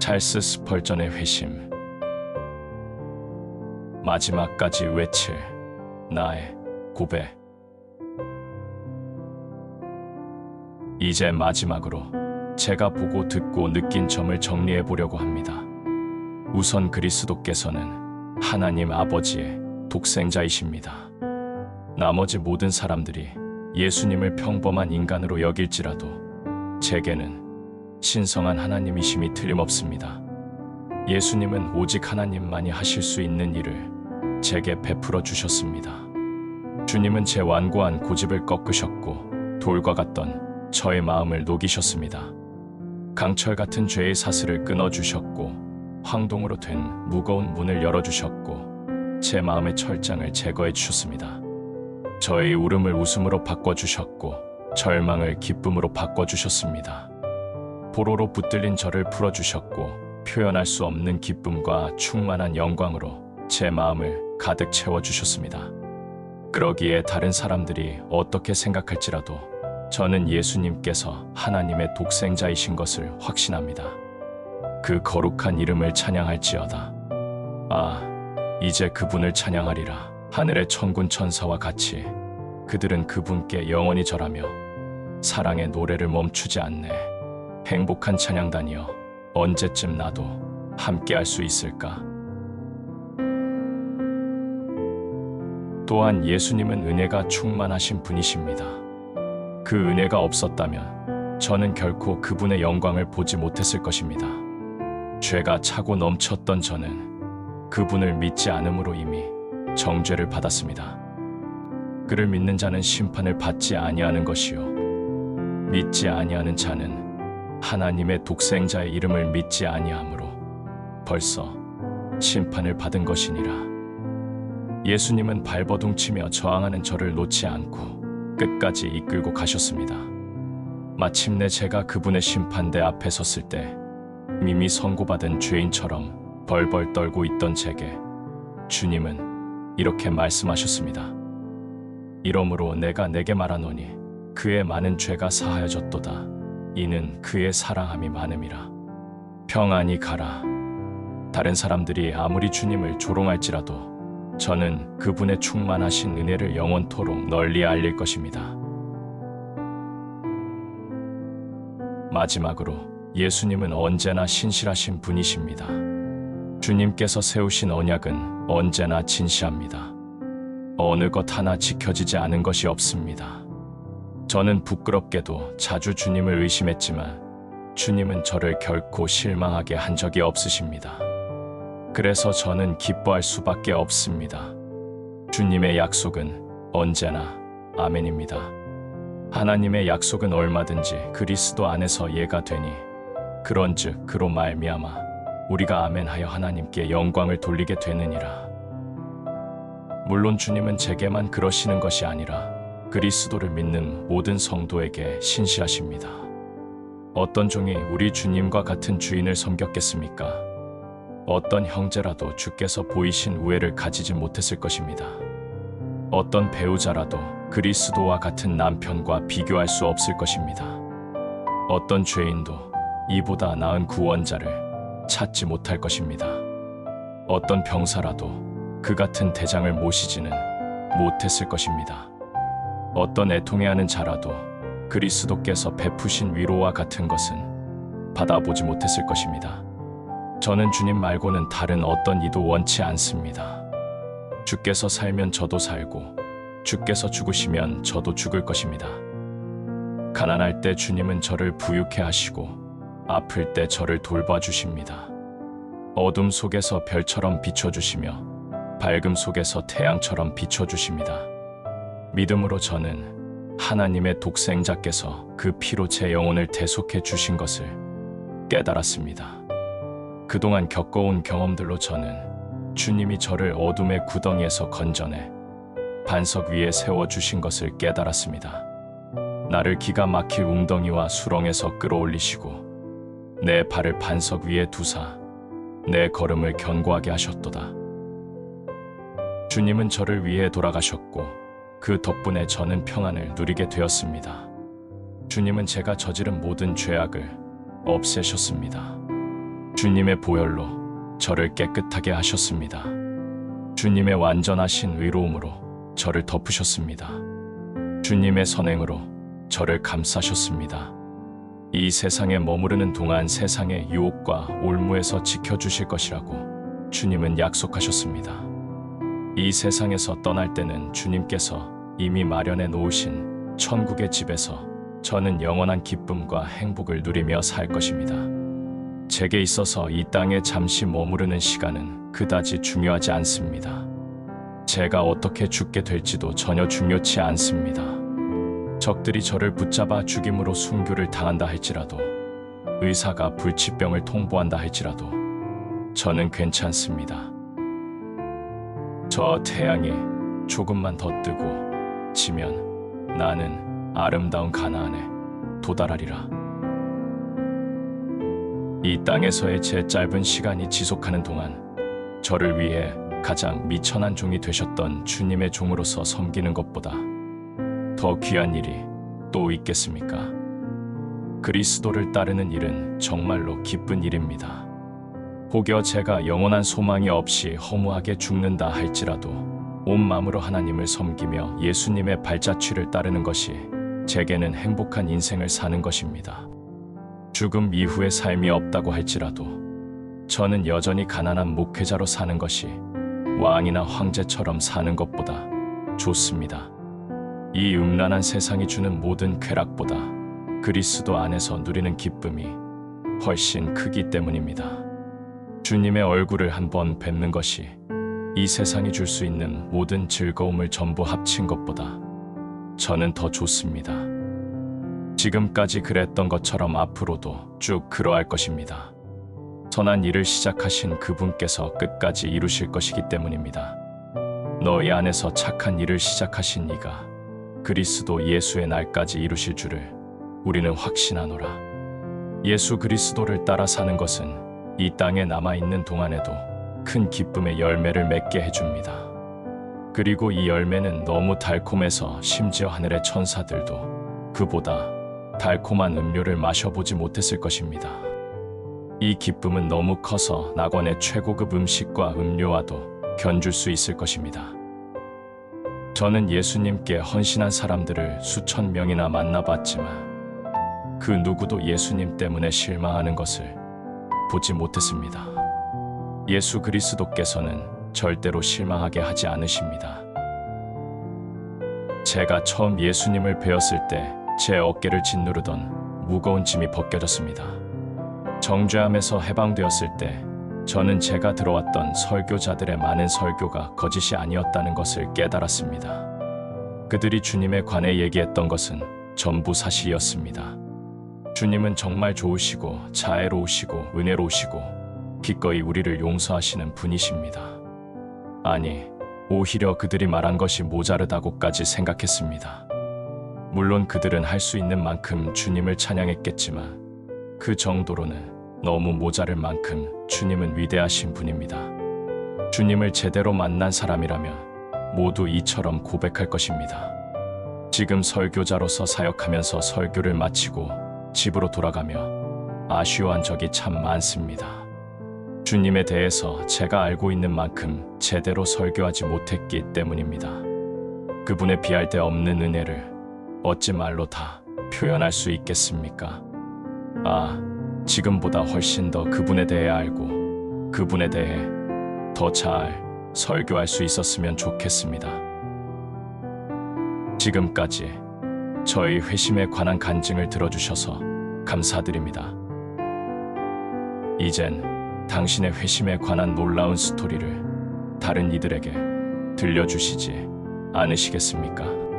찰스 스펄전의 회심 마지막까지 외칠 나의 고백 이제 마지막으로 제가 보고 듣고 느낀 점을 정리해 보려고 합니다. 우선 그리스도께서는 하나님 아버지의 독생자이십니다. 나머지 모든 사람들이 예수님을 평범한 인간으로 여길지라도 제게는 신성한 하나님이심이 틀림없습니다. 예수님은 오직 하나님만이 하실 수 있는 일을 제게 베풀어 주셨습니다. 주님은 제 완고한 고집을 꺾으셨고 돌과 같던 저의 마음을 녹이셨습니다. 강철 같은 죄의 사슬을 끊어 주셨고 황동으로 된 무거운 문을 열어 주셨고 제 마음의 철장을 제거해 주셨습니다. 저의 울음을 웃음으로 바꿔 주셨고 절망을 기쁨으로 바꿔 주셨습니다. 보로로 붙들린 저를 풀어 주셨고 표현할 수 없는 기쁨과 충만한 영광으로 제 마음을 가득 채워 주셨습니다. 그러기에 다른 사람들이 어떻게 생각할지라도 저는 예수님께서 하나님의 독생자이신 것을 확신합니다. 그 거룩한 이름을 찬양할지어다. 아, 이제 그분을 찬양하리라. 하늘의 천군 천사와 같이 그들은 그분께 영원히 절하며 사랑의 노래를 멈추지 않네. 행복한 찬양단이여 언제쯤 나도 함께 할 수 있을까? 또한 예수님은 은혜가 충만하신 분이십니다. 그 은혜가 없었다면 저는 결코 그분의 영광을 보지 못했을 것입니다. 죄가 차고 넘쳤던 저는 그분을 믿지 않음으로 이미 정죄를 받았습니다. 그를 믿는 자는 심판을 받지 아니하는 것이요 믿지 아니하는 자는 하나님의 독생자의 이름을 믿지 아니하므로 벌써 심판을 받은 것이니라. 예수님은 발버둥 치며 저항하는 저를 놓지 않고 끝까지 이끌고 가셨습니다. 마침내 제가 그분의 심판대 앞에 섰을 때 이미 선고받은 죄인처럼 벌벌 떨고 있던 제게 주님은 이렇게 말씀하셨습니다. 이러므로 내가 내게 말하노니 그의 많은 죄가 사하여졌도다. 이는 그의 사랑함이 많음이라. 평안히 가라. 다른 사람들이 아무리 주님을 조롱할지라도 저는 그분의 충만하신 은혜를 영원토록 널리 알릴 것입니다. 마지막으로 예수님은 언제나 신실하신 분이십니다. 주님께서 세우신 언약은 언제나 진시합니다. 어느 것 하나 지켜지지 않은 것이 없습니다. 저는 부끄럽게도 자주 주님을 의심했지만 주님은 저를 결코 실망하게 한 적이 없으십니다. 그래서 저는 기뻐할 수밖에 없습니다. 주님의 약속은 언제나 아멘입니다. 하나님의 약속은 얼마든지 그리스도 안에서 예가 되니 그런즉 그로 말미암아 우리가 아멘하여 하나님께 영광을 돌리게 되느니라. 물론 주님은 제게만 그러시는 것이 아니라 그리스도를 믿는 모든 성도에게 신실하십니다. 어떤 종이 우리 주님과 같은 주인을 섬겼겠습니까? 어떤 형제라도 주께서 보이신 우애를 가지지 못했을 것입니다. 어떤 배우자라도 그리스도와 같은 남편과 비교할 수 없을 것입니다. 어떤 죄인도 이보다 나은 구원자를 찾지 못할 것입니다. 어떤 병사라도 그 같은 대장을 모시지는 못했을 것입니다. 어떤 애통해하는 자라도 그리스도께서 베푸신 위로와 같은 것은 받아보지 못했을 것입니다. 저는 주님 말고는 다른 어떤 이도 원치 않습니다. 주께서 살면 저도 살고, 주께서 죽으시면 저도 죽을 것입니다. 가난할 때 주님은 저를 부유케 하시고, 아플 때 저를 돌봐주십니다. 어둠 속에서 별처럼 비춰주시며, 밝음 속에서 태양처럼 비춰주십니다. 믿음으로 저는 하나님의 독생자께서 그 피로 제 영혼을 대속해 주신 것을 깨달았습니다. 그동안 겪어온 경험들로 저는 주님이 저를 어둠의 구덩이에서 건져내 반석 위에 세워주신 것을 깨달았습니다. 나를 기가 막힐 웅덩이와 수렁에서 끌어올리시고 내 발을 반석 위에 두사 내 걸음을 견고하게 하셨도다. 주님은 저를 위해 돌아가셨고 그 덕분에 저는 평안을 누리게 되었습니다. 주님은 제가 저지른 모든 죄악을 없애셨습니다. 주님의 보혈로 저를 깨끗하게 하셨습니다. 주님의 완전하신 의로움으로 저를 덮으셨습니다. 주님의 선행으로 저를 감싸셨습니다. 이 세상에 머무르는 동안 세상의 유혹과 올무에서 지켜주실 것이라고 주님은 약속하셨습니다. 이 세상에서 떠날 때는 주님께서 이미 마련해 놓으신 천국의 집에서 저는 영원한 기쁨과 행복을 누리며 살 것입니다. 제게 있어서 이 땅에 잠시 머무르는 시간은 그다지 중요하지 않습니다. 제가 어떻게 죽게 될지도 전혀 중요치 않습니다. 적들이 저를 붙잡아 죽임으로 순교를 당한다 할지라도 의사가 불치병을 통보한다 할지라도 저는 괜찮습니다. 저 태양이 조금만 더 뜨고 지면 나는 아름다운 가나안에 도달하리라. 이 땅에서의 제 짧은 시간이 지속하는 동안 저를 위해 가장 미천한 종이 되셨던 주님의 종으로서 섬기는 것보다 더 귀한 일이 또 있겠습니까? 그리스도를 따르는 일은 정말로 기쁜 일입니다. 혹여 제가 영원한 소망이 없이 허무하게 죽는다 할지라도 온 마음으로 하나님을 섬기며 예수님의 발자취를 따르는 것이 제게는 행복한 인생을 사는 것입니다. 죽음 이후의 삶이 없다고 할지라도 저는 여전히 가난한 목회자로 사는 것이 왕이나 황제처럼 사는 것보다 좋습니다. 이 음란한 세상이 주는 모든 쾌락보다 그리스도 안에서 누리는 기쁨이 훨씬 크기 때문입니다. 주님의 얼굴을 한번 뵙는 것이 이 세상이 줄 수 있는 모든 즐거움을 전부 합친 것보다 저는 더 좋습니다. 지금까지 그랬던 것처럼 앞으로도 쭉 그러할 것입니다. 선한 일을 시작하신 그분께서 끝까지 이루실 것이기 때문입니다. 너희 안에서 착한 일을 시작하신 이가 그리스도 예수의 날까지 이루실 줄을 우리는 확신하노라. 예수 그리스도를 따라 사는 것은 이 땅에 남아 있는 동안에도 큰 기쁨의 열매를 맺게 해줍니다. 그리고 이 열매는 너무 달콤해서 심지어 하늘의 천사들도 그보다 달콤한 음료를 마셔보지 못했을 것입니다. 이 기쁨은 너무 커서 낙원의 최고급 음식과 음료와도 견줄 수 있을 것입니다. 저는 예수님께 헌신한 사람들을 수천 명이나 만나봤지만 그 누구도 예수님 때문에 실망하는 것을 보지 못했습니다. 예수 그리스도께서는 절대로 실망하게 하지 않으십니다. 제가 처음 예수님을 배웠을 때 제 어깨를 짓누르던 무거운 짐이 벗겨졌습니다. 정죄함에서 해방되었을 때 저는 제가 들어왔던 설교자들의 많은 설교가 거짓이 아니었다는 것을 깨달았습니다. 그들이 주님에 관해 얘기했던 것은 전부 사실이었습니다. 주님은 정말 좋으시고 자애로우시고 은혜로우시고 기꺼이 우리를 용서하시는 분이십니다. 아니, 오히려 그들이 말한 것이 모자르다고까지 생각했습니다. 물론 그들은 할 수 있는 만큼 주님을 찬양했겠지만 그 정도로는 너무 모자랄 만큼 주님은 위대하신 분입니다. 주님을 제대로 만난 사람이라면 모두 이처럼 고백할 것입니다. 지금 설교자로서 사역하면서 설교를 마치고 집으로 돌아가며 아쉬워한 적이 참 많습니다. 주님에 대해서 제가 알고 있는 만큼 제대로 설교하지 못했기 때문입니다. 그분의 비할 데 없는 은혜를 어찌 말로 다 표현할 수 있겠습니까? 아, 지금보다 훨씬 더 그분에 대해 알고 그분에 대해 더 잘 설교할 수 있었으면 좋겠습니다. 지금까지 저희 회심에 관한 간증을 들어주셔서 감사드립니다. 이젠 당신의 회심에 관한 놀라운 스토리를 다른 이들에게 들려주시지 않으시겠습니까?